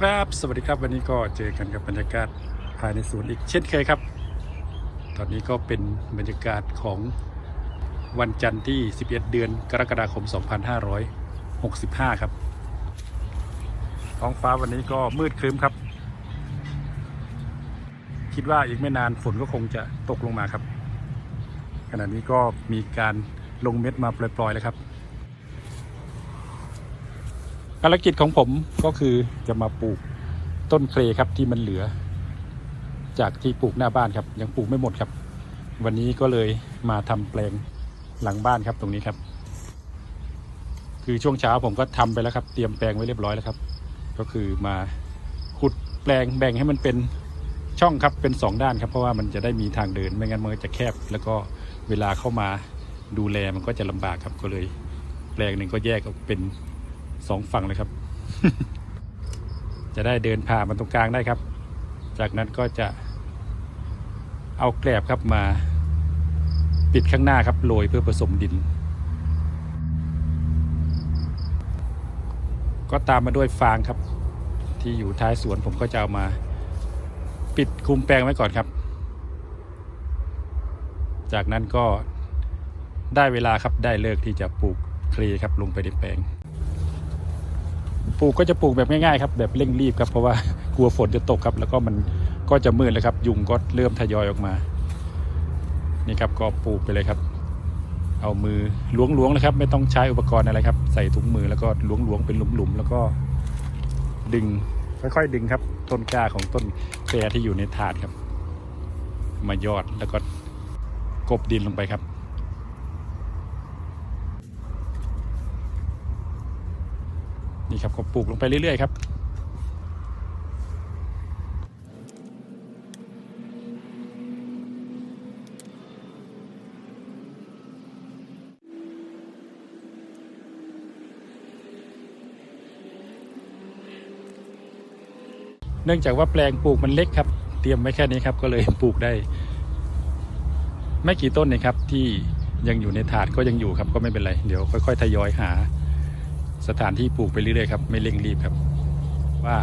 ครับ สวัสดีครับวันนี้ก็เจอกันกับบรรยากาศภายในสวนอีกเช่นเคยครับ ตอนนี้ก็เป็นบรรยากาศของวันจันทร์ที่ 11 เดือนกรกฎาคม 2565 ครับ ท้องฟ้าวันนี้ก็มืดครึ้มครับ คิดว่าอีกไม่นานฝนก็คงจะตกลงมาครับ ขณะนี้ก็มีการลงเม็ดมาปล่อยๆแล้วครับ ภารกิจของผมก็คือจะมาปลูกต้นเครครับที่มันเหลือ จากที่ปลูกหน้าบ้านครับ ยังปลูกไม่หมดครับ วันนี้ก็เลยมาทำแปลงหลังบ้านครับตรงนี้ครับ คือช่วงเช้าผมก็ทำไปแล้วครับ เตรียมแปลงไว้เรียบร้อยแล้วครับ ก็คือมาขุดแปลงแบ่งให้มันเป็นช่องครับเป็นสองด้านครับ เพราะว่ามันจะได้มีทางเดินไม่งั้นมันจะแคบ แล้วก็เวลาเข้ามาดูแลมันก็จะลำบากครับก็เลย แปลงหนึ่งก็แยกออกเป็น สองฝั่งเลยครับ จะได้เดินผ่ามันตรงกลางได้ครับ จากนั้นก็จะเอาแกลบครับมาปิดข้างหน้าครับโรยเพื่อผสมดิน ก็ตามมาด้วยฟางครับ ที่อยู่ท้ายสวนผมก็จะเอามาปิดคลุมแปลงไว้ก่อนครับ จากนั้นก็ได้เวลาครับได้เลิกที่จะปลูกคลีครับลงไปในแปลง ปลูกก็จะปลูกแบบง่ายๆครับแบบเร่งรีบครับเพราะว่ากลัวฝนจะตกครับ แล้วก็มันก็จะมืดเลยครับ ยุงก็เริ่มทยอยออกมา นี่ครับก็ปลูกไปเลยครับ เอามือล้วงๆเลยครับ ไม่ต้องใช้อุปกรณ์อะไรครับ ใส่ถุงมือแล้วก็ล้วงๆเป็นหลุมๆแล้วก็ดึงค่อยๆดึงครับ ต้นกล้าของต้นแปรที่อยู่ในถาดครับ มายอดแล้วก็กบดินลงไปครับ นี่ครับก็ปลูกลงไปเรื่อยๆครับเนื่องจากว่าแปลงปลูกมันเล็กครับ เตรียมไว้แค่นี้ครับก็เลยปลูกได้ ไม่กี่ต้นเองครับที่ยังอยู่ในถาดก็ยังอยู่ครับก็ไม่เป็นไร เดี๋ยวค่อย ๆ ทยอยหา สถานที่ปลูกไปเรื่อยๆครับไม่เร่งรีบครับ ว่า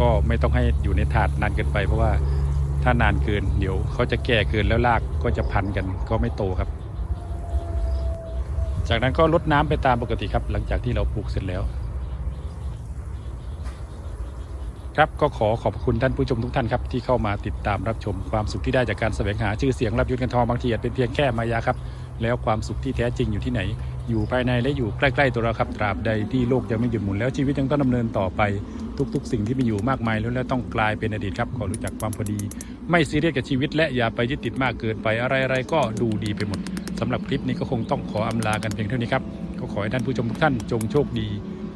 ก็ไม่ต้องให้อยู่ในถาดนานเกินไป เพราะว่าถ้านานเกินเดี๋ยวเขาจะแก่เกินแล้วรากก็จะพันกันก็ไม่โตครับ จากนั้นก็ลดน้ำไปตามปกติครับ หลังจากที่เราปลูกเสร็จแล้ว ครับก็ขอขอบคุณท่านผู้ชมทุกท่านครับที่เข้ามาติดตามรับชมความสุขที่ได้จากการแสวงหาชื่อเสียงรับยศเงินทองบางทีอาจเป็นเพียงแค่มายาครับ แล้วความสุขที่แท้จริงอยู่ที่ไหน อยู่ภายในและอยู่ใกล้ๆตัวเราครับตราบใดที่โลกยังไม่หยุดหมุนแล้วชีวิตยังต้องดำเนินต่อไปทุก ๆ สิ่งที่มีอยู่มากมายแล้วแล้วต้องกลายเป็นอดีตครับขอรู้จักความพอดี ไม่ซีเรียสกับชีวิตและอย่าไปยึดติดมากเกินไปอะไรๆก็ดูดีไปหมดสำหรับคลิปนี้ก็คงต้องขออำลากันเพียงเท่านี้ครับก็ขอให้ท่านผู้ชมทุกท่านจงโชคดี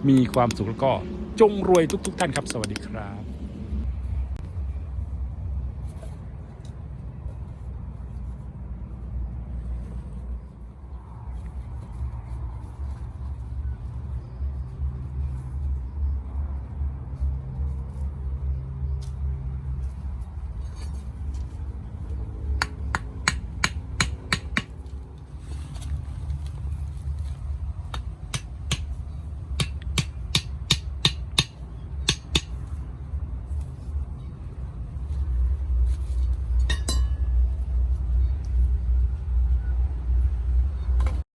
มีความสุขแล้วก็จงรวยทุก ๆ ท่านครับ สวัสดีครับ